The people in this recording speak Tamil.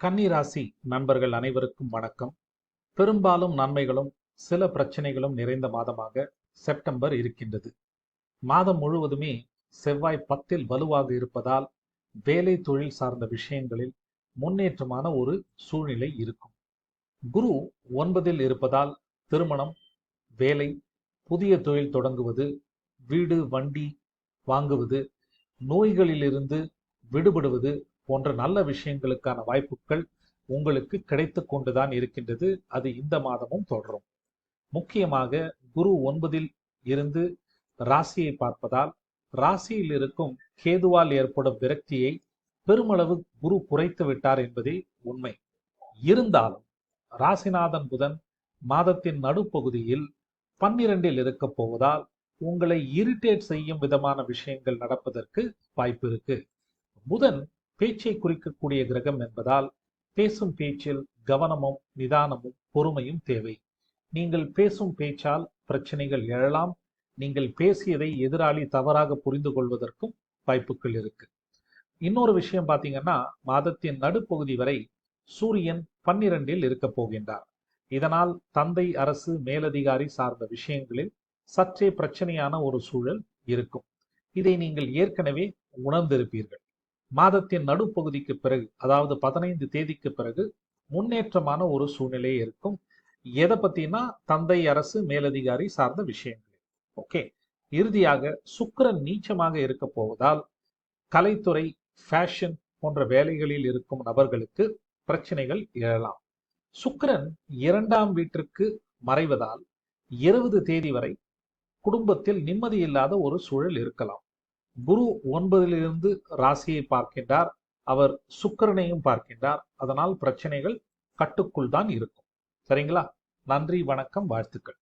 கன்னிராசி நண்பர்கள் அனைவருக்கும் வணக்கம். பெரும்பாலும் நன்மைகளும் சில பிரச்சனைகளும் நிறைந்த மாதமாக செப்டம்பர் இருக்கின்றது. மாதம் முழுவதுமே செவ்வாய் பத்தில் வலுவாக இருப்பதால் வேலை தொழில் சார்ந்த விஷயங்களில் முன்னேற்றமான ஒரு சூழ்நிலை இருக்கும். குரு ஒன்பதில் இருப்பதால் திருமணம் வேலை புதிய தொழில் தொடங்குவது வீடு வண்டி வாங்குவது நோய்களிலிருந்து விடுபடுவது போன்ற நல்ல விஷயங்களுக்கான வாய்ப்புகள் உங்களுக்கு கிடைத்து கொண்டுதான் இருக்கின்றது. அது இந்த மாதமும் தொடரும். முக்கியமாக குரு ஒன்பதில் இருந்து ராசியை பார்ப்பதால் ராசியில் இருக்கும் கேதுவால் ஏற்படும் விரக்தியை பெருமளவு குரு குறைத்து விட்டார் என்பதே உண்மை. இருந்தாலும் ராசிநாதன் புதன் மாதத்தின் நடுப்பகுதியில் பன்னிரண்டில் இருக்க போவதால் உங்களை இரிட்டேட் செய்யும் விதமான விஷயங்கள் நடப்பதற்கு வாய்ப்பு இருக்கு. புதன் பேச்சை குறிக்கக்கூடிய கிரகம் என்பதால் பேசும் பேச்சில் கவனமும் நிதானமும் பொறுமையும் தேவை. நீங்கள் பேசும் பேச்சால் பிரச்சனைகள் எழலாம். நீங்கள் பேசியதை எதிராளி தவறாக புரிந்து கொள்வதற்கும் வாய்ப்புகள் இருக்கு. இன்னொரு விஷயம் பார்த்தீங்கன்னா மாதத்தின் நடுப்பகுதி வரை சூரியன் பன்னிரண்டில் இருக்க போகின்றார். இதனால் தந்தை அரசு மேலதிகாரி சார்ந்த விஷயங்களில் சற்றே பிரச்சனையான ஒரு சூழல் இருக்கும். இதை நீங்கள் ஏற்கனவே உணர்ந்திருப்பீர்கள். மாதத்தின் நடுப்பகுதிக்கு பிறகு அதாவது பதினைந்து தேதிக்கு பிறகு முன்னேற்றமான ஒரு சூழ்நிலை இருக்கும். எதை பத்தினா தந்தை அரசு மேலதிகாரி சார்ந்த விஷயங்கள். ஓகே. இறுதியாக சுக்கரன் நீச்சமாக இருக்க போவதால் கலைத்துறை ஃபேஷன் போன்ற வேலைகளில் இருக்கும் நபர்களுக்கு பிரச்சனைகள் எழலாம். சுக்கரன் இரண்டாம் வீட்டிற்கு மறைவதால் இருபது தேதி வரை குடும்பத்தில் நிம்மதி இல்லாத ஒரு சூழல் இருக்கலாம். குரு ஒன்பதிலிருந்து ராசியை பார்க்கின்றார். அவர் சுக்கிரனையும் பார்க்கின்றார். அதனால் பிரச்சனைகள் கட்டுக்குள் தான் இருக்கும். சரிங்களா? நன்றி வணக்கம் வாழ்த்துக்கள்.